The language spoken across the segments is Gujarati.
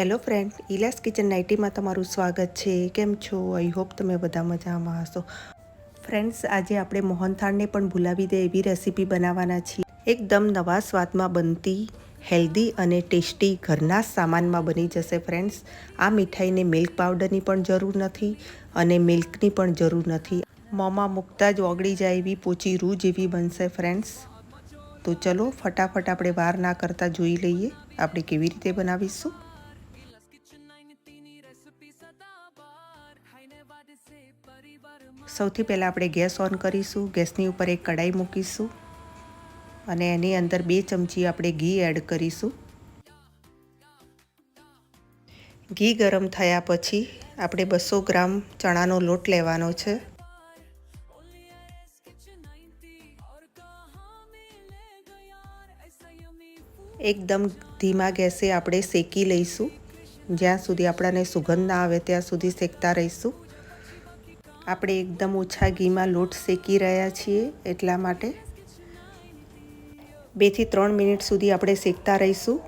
હેલો ફ્રેન્ડ ઇલાસ કિચન નાઇટીમાં તમારું સ્વાગત છે. કેમ છો? આઈ હોપ તમે બધા મજામાં હશો. ફ્રેન્ડ્સ આજે આપણે મોહનથાળને પણ ભૂલાવી દે એવી રેસીપી બનાવવાના છીએ. એકદમ નવા સ્વાદમાં બનતી હેલ્ધી અને ટેસ્ટી ઘરના સામાનમાં બની જશે ફ્રેન્ડ્સ આ મીઠાઈને મિલ્ક પાવડરની પણ જરૂર નથી અને મિલ્કની પણ જરૂર નથી. મોંમાં મૂકતા જ ઓગળી જાય એવી પોચી રૂ જેવી બનશે ફ્રેન્ડ્સ તો ચલો, ફટાફટ આપણે વાર ના કરતાં જોઈ લઈએ. આપણે કેવી રીતે બનાવીશું? સૌથી પહેલાં આપણે ગેસ ઓન કરીશું, ગેસની ઉપર એક કડાઈ મૂકીશું અને એની અંદર બે ચમચી આપણે ઘી એડ કરીશું. ઘી ગરમ થયા પછી આપણે બસો ગ્રામ ચણાનો લોટ લેવાનો છે. એકદમ ધીમા ગેસે આપણે શેકી લઈશું. જ્યાં સુધી આપણાને સુગંધ ના આવે ત્યાં સુધી શેકતા રહીશું. આપણે એકદમ ઓછા ઘીમાં લોટ શેકી રહ્યા છીએ એટલા માટે. બેથી ત્રણ મિનિટ સુધી આપણે શેકતા રહીશું.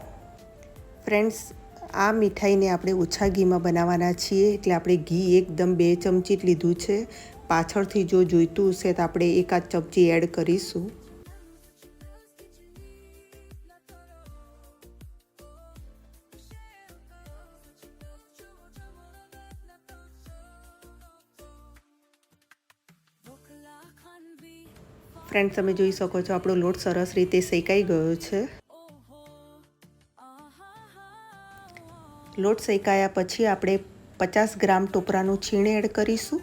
ફ્રેન્ડ્સ, આ મીઠાઈને આપણે ઓછા ઘીમાં બનાવવાના છીએ એટલે આપણે ઘી એકદમ બે ચમચી લીધું છે. પાછળથી જો જોઈતું હશે તો આપણે એકાદ ચમચી એડ કરીશું. ફ્રેન્ડ તમે જોઈ શકો છો, આપણો લોટ સરસ રીતે શેકાઈ ગયો છે. લોટ શેકાયા પછી આપણે પચાસ ગ્રામ ટોપરાનું છીણ એડ કરીશું.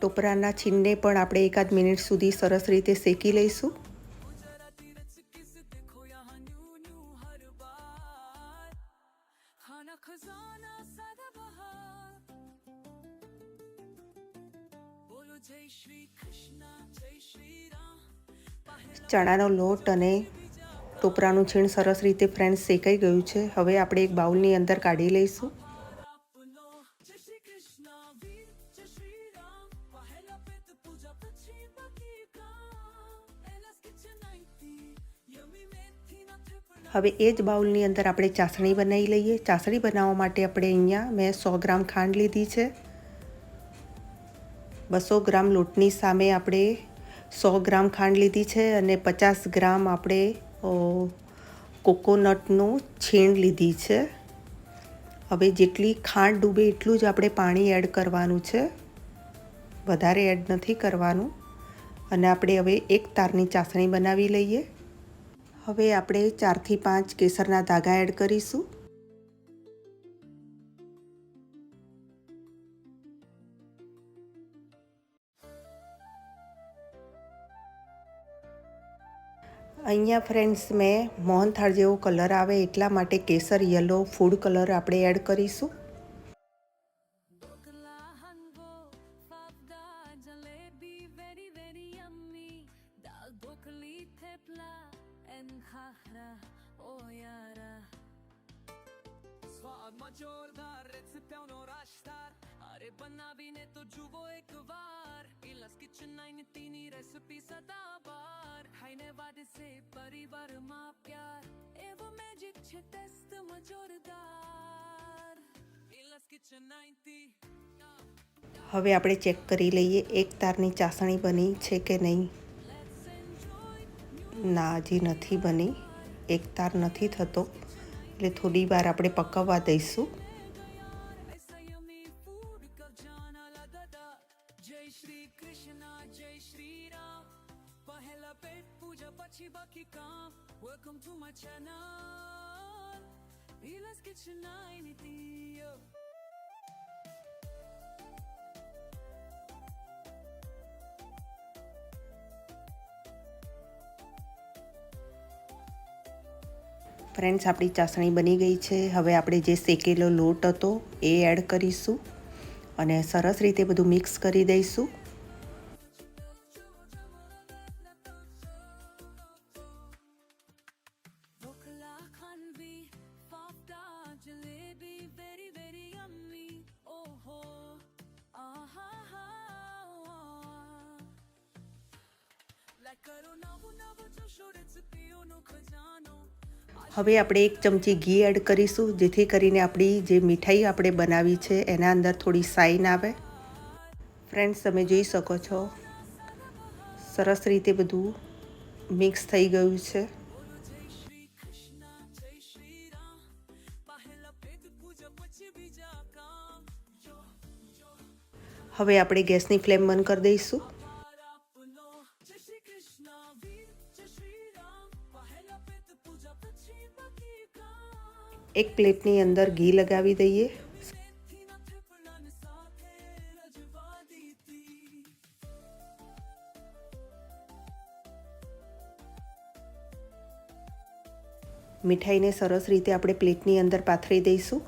ટોપરાના છીણને પણ આપણે એકાદ મિનિટ સુધી સરસ રીતે શેકી લઈશું. ચણાનો લોટ અને ટોપરાનું છીણ સરસ રીતે ફ્રેન્ડ શેકાઈ ગયું છે. હવે આપણે એક બાઉલની અંદર કાઢી લઈશું. હવે એ જ બાઉલની અંદર આપણે ચાસણી બનાવી લઈએ. ચાસણી બનાવવા માટે આપણે અહીંયા મેં સો ગ્રામ ખાંડ લીધી છે. બસો ગ્રામ લોટની સામે આપણે સો ગ્રામ ખાંડ લીધી છે અને પચાસ ગ્રામ આપણે કોકોનટનું છીણ લીધી છે. હવે જેટલી ખાંડ ડૂબે એટલું જ આપણે પાણી એડ કરવાનું છે. વધારે એડ નથી કરવાનું. અને આપણે હવે એક તારની ચાસણી બનાવી લઈએ. હવે આપણે ચારથી પાંચ કેસરના ધાગા એડ કરીશું. અહીંયા ફ્રેન્ડ્સ મેં મોહનથાળ જેવો કલર આવે એટલા માટે કેસર યલો ફૂડ કલર આપણે એડ કરીશું. અરે બનાવીને તો જુઓ એકવાર. ઇલાસ કિચન નાઈન તેની રેસિપી સદાબાર ખાઈને વાદે સે પરિવારમાં પ્યાર. એવો મેજિક છે ટેસ્ટમાં જોરદાર. ઇલસ કિચન નાઈન્ટી હવે આપણે ચેક કરી લઈએ એક તારની ચાસણી બની છે કે નહીં? ના હજી નથી બની. એક તાર નથી થતો. એટલે થોડી વાર આપણે પકવવા દઈશું. Welcome ટુ માય ચેનલ રીલસ કિચન 90. ફ્રેન્ડ્સ આપણી ચાસણી બની ગઈ છે. હવે આપણે જે શેકેલો લોટ હતો, એ એડ કરીશું અને સરસ રીતે બધું મિક્સ કરી દઈશું. હવે આપણે એક ચમચી ઘી એડ કરીશું, જેથી કરીને આપણી જે મીઠાઈ આપણે બનાવી છે, એના અંદર થોડી સાઈન આવે. ફ્રેન્ડ્સ તમે જોઈ શકો છો, સરસ રીતે બધું મિક્સ થઈ ગયું છે. હવે આપણે ગેસની ફ્લેમ બંધ કરી દઈશું. એક પ્લેટની અંદર ઘી લગાવી દઈએ. મીઠાઈને સરસ રીતે આપણે પ્લેટની અંદર પાથરી દઈશું.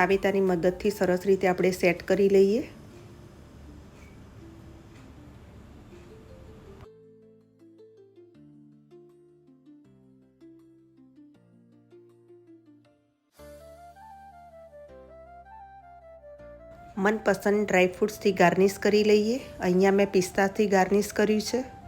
તાવેતાની મદદથી સરસ રીતે આપણે સેટ કરી લઈએ. મનપસંદ ડ્રાયફ્રૂટ્સથી ગાર્નિશ કરી લઈએ. અહીંયા મેં પિસ્તાથી ગાર્નિશ કર્યું છે.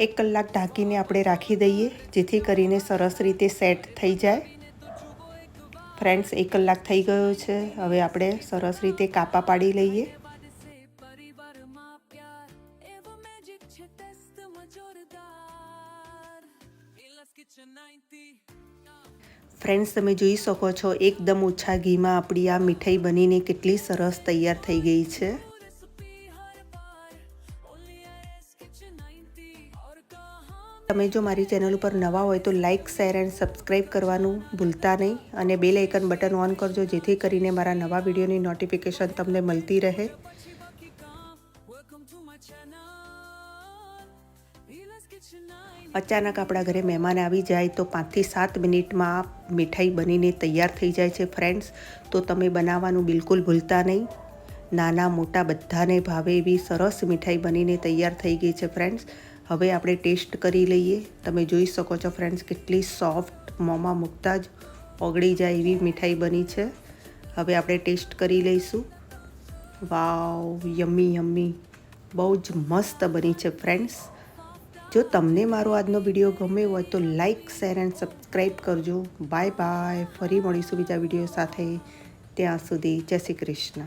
એક કલાક ઢાંકીને આપણે રાખી દઈએ જેથી કરીને સરસ રીતે સેટ થઈ જાય ફ્રેન્ડ્સ એક કલાક થઈ ગયો છે હવે આપણે સરસ રીતે કાપા પાડી લઈએ બાદ સે પરિવારમાં પ્યાર, એવો magic છે test માં જોરદાર. Ila's Kitchen 90. ફ્રેન્ડ્સ તમે જોઈ શકો છો એકદમ ઓછા ઘીમાં આપણી આ મીઠાઈ બનીને કેટલી સરસ તૈયાર થઈ ગઈ છે તમે જો મારી ચેનલ ઉપર નવા હોય તો લાઇક શેર એન્ડ સબસ્ક્રાઈબ કરવાનું ભૂલતા નહીં અને બેલ આઇકન બટન ઓન કરજો જેથી કરીને મારા નવા વિડીયોની નોટિફિકેશન તમને મળતી રહે પછી બાકી કામ. Welcome to my channel. Ila's Kitchen 90. અચાનક આપણા ઘરે મહેમાન આવી જાય તો પાંચથી સાત મિનિટમાં મીઠાઈ બનીને તૈયાર થઈ જાય છે ફ્રેન્ડ્સ તો તમે બનાવવાનું બિલકુલ ભૂલતા નહીં નાના મોટા બધાને ભાવે એવી સરસ મીઠાઈ બનીને તૈયાર થઈ ગઈ છે ફ્રેન્ડ્સ હવે આપણે ટેસ્ટ કરી લઈએ. તમે જોઈ શકો છો ફ્રેન્ડ્સ, કેટલી સોફ્ટ મોંમાં મૂકતા જ ઓગળી જાય એવી મીઠાઈ બની છે. હવે આપણે ટેસ્ટ કરી લઈશું. Wow, yummy yummy. બહુ જ મસ્ત બની છે ફ્રેન્ડ્સ. જો તમને મારો આજનો વીડિયો ગમ્યો હોય તો લાઈક, શેર એન્ડ સબસ્ક્રાઈબ કરજો. Bye bye. ફરી મળીશું બીજા વીડિયો સાથે. ત્યાં સુધી જય શ્રી કૃષ્ણ.